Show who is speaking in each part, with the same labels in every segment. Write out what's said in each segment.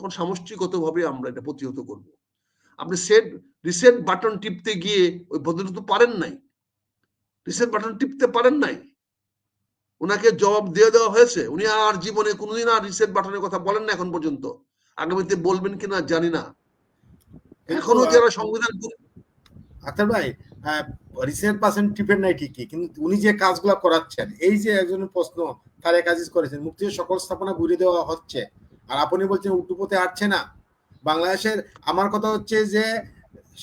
Speaker 1: তখন সামষ্টিকগতভাবে আমরা এটা প্রতিহত করব। আপনি সেট রিসেট বাটন টিপতে গিয়ে ওই ভদ্রলোক তো পারেন নাই। রিসেট বাটন টিপতে পারেন নাই। ওনাকে জবাব দিয়ে দেওয়া হয়েছে। উনি আর জীবনে কোনোদিন আর রিসেট বাটনের কথা বলেন না এখন পর্যন্ত। আগামীতে বলবেন কিনা জানি না। এখনও যারা সংবিধান
Speaker 2: আচ্ছা ভাই রিসেন্ট পার্সেন্ট টিপেন নাই ঠিকই কিন্তু উনি যে কাজগুলো করাচ্ছেন এই যে একজন প্রশ্ন তারেক আজিজ করেছেন মুক্তির সকল স্থাপনা ঘুরে দেওয়া হচ্ছে আর আপনি বলছেন উটুপথে আসছে না। বাংলাদেশের আমার কথা হচ্ছে যে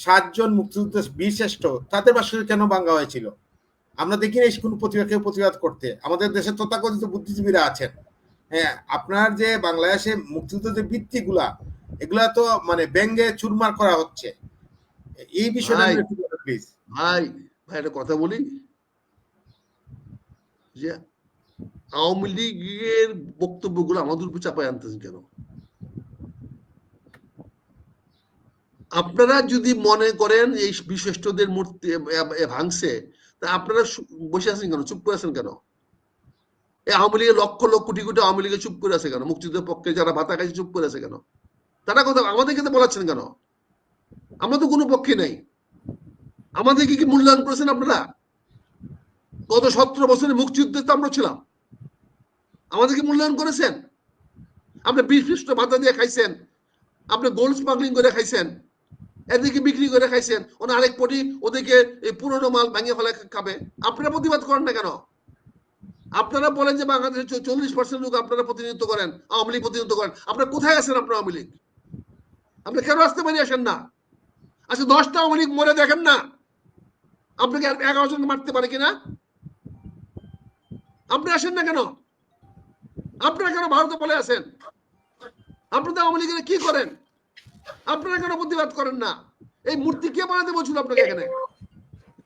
Speaker 2: সাতজন মুক্তিযুদ্ধ বীর শ্রেষ্ঠ তাদের বাসে কেন বাঙ্গা হয়েছিল? আমরা দেখি না কোন প্রতিবাদ কেউ প্রতিবাদ করতে। আমাদের দেশে তথাকথিত বুদ্ধিজীবীরা আছেন। হ্যাঁ আপনার যে বাংলাদেশে মুক্তিযুদ্ধ যে বৃত্তিগুলা এগুলা তো মানে ব্যঙ্গে চুরমার করা হচ্ছে। এই বিষয়টা প্লিজ
Speaker 1: ভাই ভাই একটা কথা বলি। যে আওয়ামী লীগের বক্তব্যগুলো আমাদের উপর চাপায় আনতেছেন কেন? আপনারা যদি মনে করেন এই বিশিষ্টদের মূর্তি ভাঙছে, তা আপনারা বসে আছেন কেন? চুপ করে আছেন কেন? এই আওয়ামী লীগের লক্ষ লক্ষ কোটি কোটি আওয়ামী লীগে চুপ করে আছে কেন? মুক্তিযুদ্ধের পক্ষে যারা ভাতা খাইছে চুপ করে আছে কেন? তারা কথা আমাদেরকে তো বলাচ্ছেন কেন? আমরা তো কোনো পক্ষে নাই। আমাদেরকে কি মূল্যায়ন করেছেন আপনারা? গত সতেরো বছরে মুক্তিযুদ্ধে তো আমরা ছিলাম। আমাদেরকে মূল্যায়ন করেছেন। আপনি বিশিষ্ট ভাতা দিয়ে খাইছেন। আপনি গোল্ড স্মাগলিং করে খাইছেন। এদিকে বিক্রি করে খাইছেন। ওনা আরেক পটি ওদিকে এই পুরনো মাল ভেঙে ফেলে খাবে। আপনারা প্রতিবাদ করেন না কেন? আপনারা বলেন যে বাংলাদেশের চল্লিশ পার্সেন্ট লোক আপনারা প্রতিনিধিত্ব করেন, আওয়ামী লীগ প্রতিনিধিত্ব করেন। আপনারা কোথায় আছেন আপনার আওয়ামী লীগ? আপনি কেন আসতে পারি আসেন না? আচ্ছা দশটা আওয়ামী লীগ মরে দেখেন না। আপনাকে এগারো জনকে মারতে পারে কিনা? আপনি আসেন না কেন? আপনারা কেন ভারতে বলে আছেন? আপনারা আওয়ামী লীগের কি করেন? আপনারা কেন প্রতিবাদ করেন না? এই মূর্তি কে বানাতে বলছিল আপনাকে এখানে?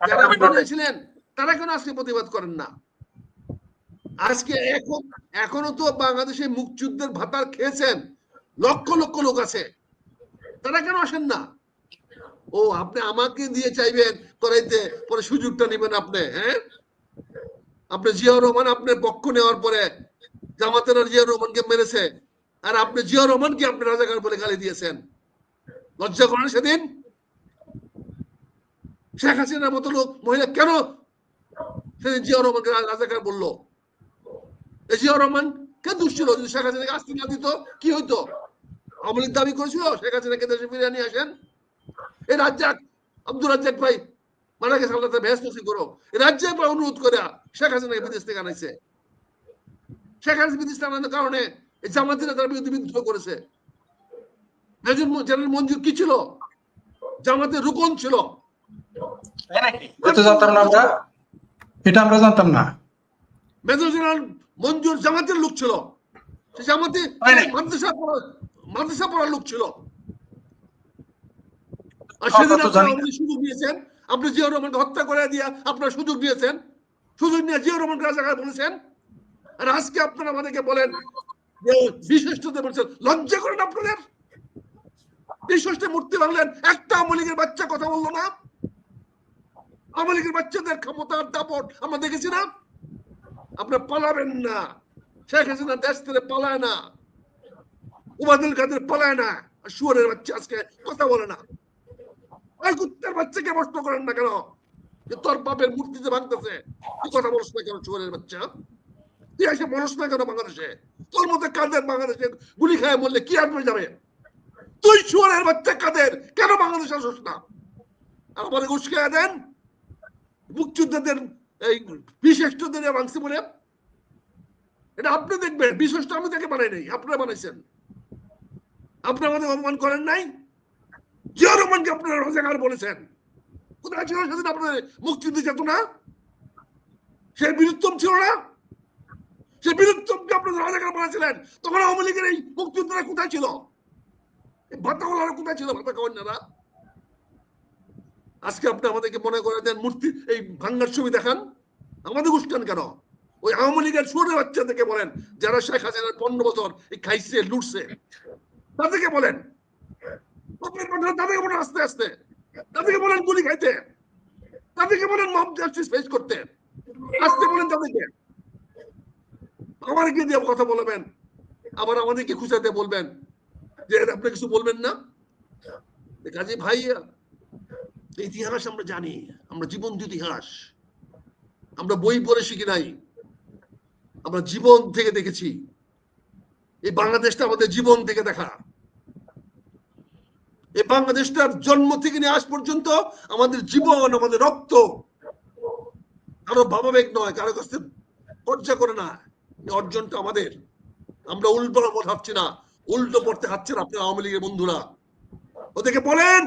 Speaker 1: যারা বানিয়েছিলেন তারা কেন আজকে প্রতিবাদ করেন না? আজকে এখন এখনও তো বাংলাদেশে মুক্তিযুদ্ধের ভাতার খেয়েছেন। লক্ষ লক্ষ লোক আছে। তারা কেন আসেন না? ও আপনি আমাকে দিয়ে চাইবেন করাইতে পরে সুযোগটা নেবেন আপনি হ্যাঁ? আপনি জিয়াউর রহমান আপনার পক্ষ নেওয়ার পরে জামাতের জিয়াউর রহমানকে মেরেছে। আর আপনি জিয়াউর রহমানকে আপনি রাজাকার বলে গালি দিয়েছেন। লজ্জা করেন সেদিন? শেখ হাসিনার মতো লোক, মহিলা কেন সেদিন জিয়াউর রহমানকে রাজাকার বলল? এই জিয়াউর রহমান কে দুষ্ছিল যদি শেখ হাসিনাকে আসতে না দিত, কি হইতো? আওয়ামী দাবি করেছিল, শেখ হাসিনাকে দেশে ফিরিয়ে নিয়ে আসেন। এই রাজ্জাক আব্দুল রাজ্জাক ভাই, মারা গেছে আল্লাহ ভেস্ত করো রাজ্জাক অনুরোধ করে শেখ হাসিনাকে বিদেশ থেকে আনাইছে। শেখ কারণে এই জামাতিরা তার বিরুদ্ধে বিদ্রোহ করেছে। মেজর জেনারেল মঞ্জুর কি ছিল? জামাতের রুকন ছিল।
Speaker 3: এটা জানতাম না আমরা। এটা আমরা জানতাম না।
Speaker 1: মেজর জেনারেল মঞ্জুর জামাতের লোক ছিল। সে জামাতে মাদ্রাসা পড়া মাদ্রাসা পড়ার লোক ছিল। আর সেদিন
Speaker 3: তো
Speaker 1: আপনারা
Speaker 3: জানি না।
Speaker 1: আমাদের সুযোগ দিয়েছেন। আপনি জিয়াউর রহমানকে হত্যা করে দিয়া আপনার সুযোগ দিয়েছেন। সুযোগ নিয়ে জিয়াউর রহমানকে রাজাকার বলেছেন। আর আজকে আপনারা আমাদেরকে বলেন যে বিশিষ্টদের বলছেন, লজ্জা করেন আপনাদের? বিশিষ্ট মূর্তি একটা বাচ্চা কথা না? বাচ্চাদের ক্ষমতার দাপট আমরা দেখেছি না? আপনারা পালাবেন না। শেখ হাসিনা দেশ থেকে পালায় না। উবাদুল কাদের পালায় না। শুয়ারের বাচ্চা আজকে কথা বলে না। ওই কুত্তার বাচ্চাকে প্রশ্ন করেন না কেন? তোর বাপের মূর্তিতে ভাঙতেছে কথা বলছ না কেন শুয়ারের বাচ্চা? তুই এসে বলস না কেন বাংলাদেশে? তোর মধ্যে কাদের বাংলাদেশে গুলি খায় বললে কি আসবে যাবে? তুই শুয়ারের বাচ্চা কাদের? কেন বাংলাদেশে আসস না? আর আমার উস্কায় দেন। মুক্তিযোদ্ধাদের এই বিশিষ্টদের ভাঙছে বলে। এটা আপনি দেখবেন, বিশিষ্ট আমি তাকে বানাই নাই, আপনারা বানাইছেন। আপনি আমাদের অপমান করেন নাই? জিয়া রহমানকে আপনারা রাজাকার বলেছেন। কোথায় ছিল সেদিন আপনাদের মুক্তিযুদ্ধ চেতনা সে বীরুত্তম ছিল না? সে বীরুত্তমকে আপনাদের রাজাকার বানাইছিলেন তখন আওয়ামী লীগের এই মুক্তিযুদ্ধরা কোথায় ছিল? ভাতাওয়ালারা কোথায় ছিল ভাতা কন্যারা আজকে আপনি আমাদেরকে মনে করে দেন, মূর্তি, এই ভাঙ্গার ছবি দেখান। আমাদের উস্কান কেন? ওই আওয়ামী লীগের সুরের বাচ্চাদেরকে বলেন, যারা শেখ হাসিনার পনেরো বছর এই খাইছে, লুটছে। তাদেরকে বলেন। তাদেরকে বলেন আস্তে আস্তে। তাদেরকে বলেন গুলি খাইতে। তাদেরকে বলেন মব জাস্টিস ফেস করতে। আস্তে বলেন তাদেরকে। আমাদেরকে দিয়ে কথা বলবেন? আবার আমাদেরকে খুঁজাতে বলবেন? যে আপনি কিছু বলবেন না? কাজে ভাইয়া ইতিহাস আমরা জানি, আমরা জীবন্ত ইতিহাস, আমরা বই পড়ে শিখি নাই, আমরা জীবন থেকে দেখেছি, এই বাংলাদেশটা আমাদের জীবন থেকে দেখা। এই বাংলাদেশটার জন্ম থেকে নিয়ে আজ পর্যন্ত আমাদের জীবন, আমাদের রক্ত, কারও ভাবাবেগ নয়, কারও কাছে পর্যা করে না। অর্জনটা আমাদের। আমরা উল্টো পথ হাঁটছি না, উল্টো পড়তে হাঁটছেন আপনার আওয়ামী লীগের বন্ধুরা। ওদেরকে বলেন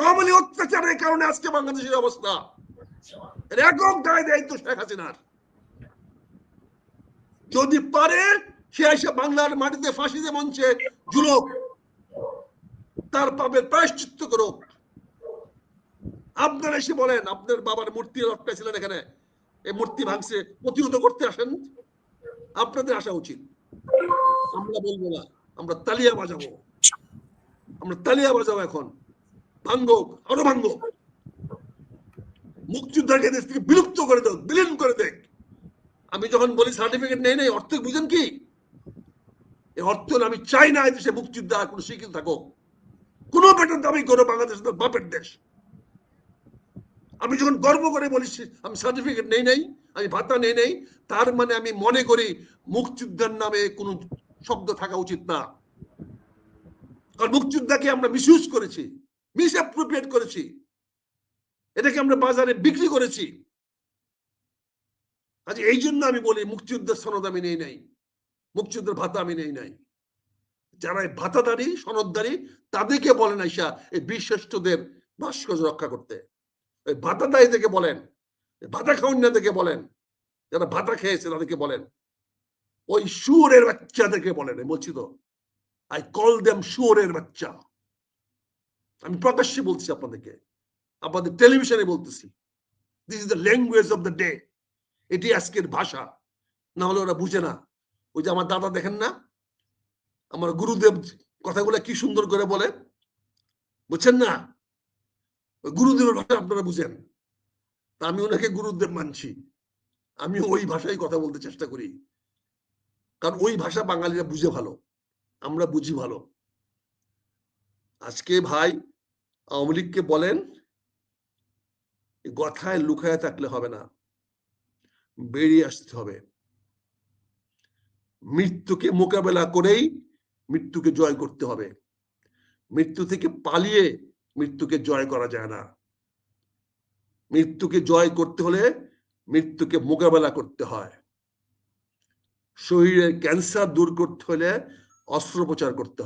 Speaker 1: আওয়ামী লীগ অত্যাচারের কারণে আজকে বাংলাদেশের অবস্থা। একক দায় দায়িত্ব শেখ হাসিনার। যদি পারে, সে এসে বাংলার মাটিতে ফাঁসিতে মঞ্চে জুলুক তার পাপের প্রায়শ্চিত্ত করুক। আপনারা এসে বলেন, আপনার বাবার মূর্তি ছিলেন এখানে। এই মূর্তি ভাঙছে, প্রতিহত করতে আসেন। আপনাদের আসা উচিত। আমরা বলব না, আমরা তালিয়া বাজাবো। আমরা তালিয়া বাজাবো এখন। ভাঙ্গো আরও ভাঙ্গো মুক্তিযোদ্ধাকে দেশ থেকে বিলুপ্ত করে দেখ বিলীন করে দেখ আমি যখন বলি সার্টিফিকেট নেই, নাই অর্থ বুঝেন কি? এই অর্থ আমি চাই না দেশে মুক্তিযোদ্ধা কোনো শিক্ষিত থাকুক। কোনো বেটার দাবি করো বাংলাদেশ বাপের দেশ। আমি যখন গর্ব করে বলি আমি সার্টিফিকেট নেই নাই, আমি ভাতা নেই নেই, তার মানে আমি মনে করি মুক্তিযোদ্ধার নামে কোনো শব্দ থাকা উচিত না। কারণ মুক্তিযোদ্ধাকে আমরা মিসইউজ করেছি মিস অ্যাপ্রোপ্রিয়েট করেছি। এটাকে আমরা বাজারে বিক্রি করেছি। আজ এই জন্য আমি বলি, মুক্তিযুদ্ধের সনদ আমি নেই নাই, মুক্তিযুদ্ধের ভাতা আমি নেই নাই। যারা এই ভাতাদারি সনদদারি তাদেরকে বলেন আইসা এই বীরশ্রেষ্ঠদের ভাস্কর্য রক্ষা করতে। ওই ভাতাদারীদেরকে বলেন ভাতা খাউন্যাদেরকে বলেন, যারা ভাতা খেয়েছে তাদেরকে বলেন। ওই সুরের বাচ্চাদেরকে বলেন বলছি তো আই কল দেম সুরের বাচ্চা। আমি প্রকাশ্যে বলছি আপনাদেরকে, আপনাদের টেলিভিশনে বলতেছি this is the language of the day এটি আজকের ভাষা, না হলে ওরা বুঝে না। ওই যে আমার দাদা দেখেন না, আমার গুরুদেব কথাগুলো কি সুন্দর করে বলে, বুঝছেন না? গুরুদেবের ভাষা আপনারা বুঝেন। আমি ওনাকে গুরুদেব মানছি। আমি ওই ভাষায় কথা বলতে চেষ্টা করি। কারণ ওই ভাষা বাঙালিরা বুঝে ভালো। আমরা বুঝি ভালো। আজকে ভাই আওয়ামী লীগকে বলেন কথায় লুকায় থাকলে হবে না। বেরিয়ে আসতে হবে। মৃত্যুকে মোকাবেলা করেই মৃত্যুকে জয় করতে হবে। মৃত্যু থেকে পালিয়ে মৃত্যুকে জয় করা যায় না। মৃত্যুকে জয় করতে হলে মৃত্যুকে মোকাবেলা করতে হয়। শরীরের ক্যান্সার দূর করতে হলে অস্ত্রোপচার করতে হয়।